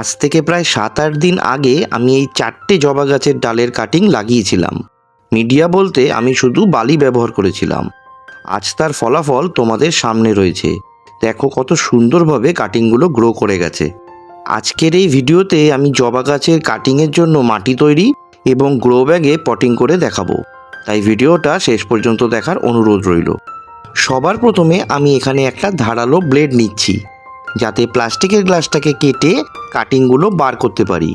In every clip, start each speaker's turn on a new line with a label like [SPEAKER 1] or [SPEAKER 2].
[SPEAKER 1] আজ থেকে প্রায় সাত আট দিন আগে আমি এই চারটে জবা গাছের ডালের কাটিং লাগিয়েছিলাম। মিডিয়া বলতে আমি শুধু বালি ব্যবহার করেছিলাম। আজ তার ফলাফল তোমাদের সামনে রয়েছে। দেখো কত সুন্দরভাবে কাটিংগুলো গ্রো করে গেছে। আজকের এই ভিডিওতে আমি জবা গাছের কাটিংয়ের জন্য মাটি তৈরি এবং গ্রো ব্যাগে পটিং করে দেখাবো। তাই ভিডিওটা শেষ পর্যন্ত দেখার অনুরোধ রইল। সবার প্রথমে আমি এখানে একটা ধারালো ব্লেড নিচ্ছি। যাতে প্লাস্টিকের গ্লাসটাকে কেটে কাটিংগুলো বার করতে পারি।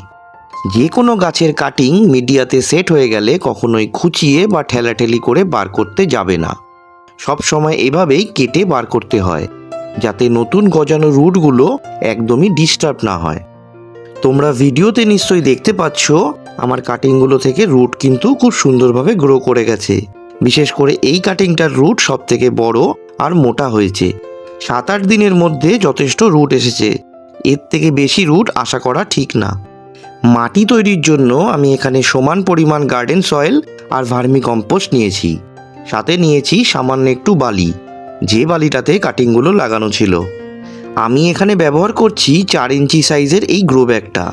[SPEAKER 1] যে কোনো গাছের কাটিং মিডিয়াতে সেট হয়ে গেলে কখনোই খুঁচিয়ে বা ঠেলাঠেলি করে বার করতে যাবে না। সব সময় এভাবেই কেটে বার করতে হয়, যাতে নতুন গজানো রুটগুলো একদমই ডিস্টার্ব না হয়। তোমরা ভিডিওতে নিশ্চয়ই দেখতে পাচ্ছ, আমার কাটিংগুলো থেকে রুট কিন্তু খুব সুন্দরভাবে গ্রো করে গেছে। বিশেষ করে এই কাটিংটার রুট সব থেকে বড় আর মোটা হয়েছে। সাত আট দিনের মধ্যে যথেষ্ট রুট এসেছে। এর থেকে বেশি রুট আশা করা ঠিক না। মাটি তৈরির জন্য আমি এখানে সমান পরিমাণ গার্ডেন সয়েল আর ভার্মি কম্পোস্ট নিয়েছি। সাথে নিয়েছি সামান্য একটু বালি। যে বালিটাতে কাটিংগুলো লাগানো ছিল। আমি এখানে ব্যবহার করছি চার ইঞ্চি সাইজের এই গ্রো ব্যাগটা,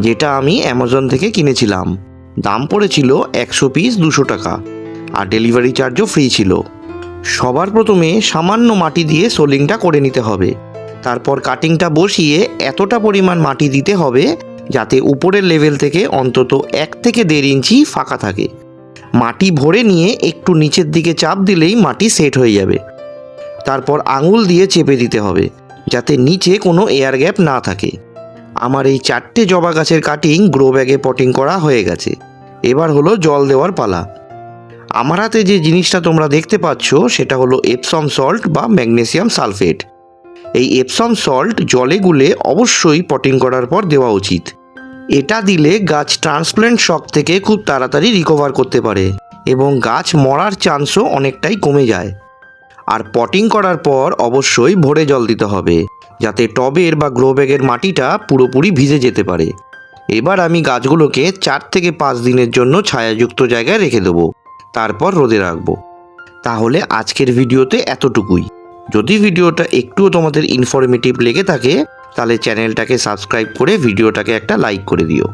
[SPEAKER 1] যেটা আমি অ্যামাজন থেকে কিনেছিলাম। দাম পড়েছিল একশো পিস দুশো টাকা। আর ডেলিভারি চার্জও ফ্রি ছিল। সবার প্রথমে সামান্য মাটি দিয়ে সোলিংটা করে নিতে হবে। তারপর কাটিংটা বসিয়ে এতটা পরিমাণ মাটি দিতে হবে যাতে উপরের লেভেল থেকে অন্তত এক থেকে দেড় ইঞ্চি ফাঁকা থাকে। মাটি ভরে নিয়ে একটু নিচের দিকে চাপ দিলেই মাটি সেট হয়ে যাবে। তারপর আঙুল দিয়ে চেপে দিতে হবে যাতে নিচে কোনো এয়ার গ্যাপ না থাকে। আমার এই চারটে জবা গাছের কাটিং গ্রো ব্যাগে পটিং করা হয়ে গেছে। এবার হলো জল দেওয়ার পালা। আমার হাতে যে জিনিসটা তোমরা দেখতে পাচ্ছ, সেটা হলো এপসম সল্ট বা ম্যাগনেসিয়াম সালফেট এই এপসম সল্ট জলে গুলে অবশ্যই পটিং করার পর দেওয়া উচিত। এটা দিলে গাছ ট্রান্সপ্ল্যান্ট শক থেকে খুব তাড়াতাড়ি রিকভার করতে পারে এবং গাছ মরার চান্সও অনেকটাই কমে যায়। আর পটিং করার পর অবশ্যই ভরে জল দিতে হবে, যাতে টবের বা গ্রো ব্যাগের মাটিটা পুরোপুরি ভিজে যেতে পারে। এবার আমি গাছগুলোকে চার থেকে পাঁচ দিনের জন্য ছায়াযুক্ত জায়গায় রেখে দেবো। তারপর রোদে রাখব। তাহলে আজকের ভিডিওতে এতটুকুই। যদি ভিডিওটা একটুও তোমাদের ইনফরমেটিভ লেগে থাকে, তাহলে চ্যানেলটাকে সাবস্ক্রাইব করে ভিডিওটাকে একটা লাইক করে দিও।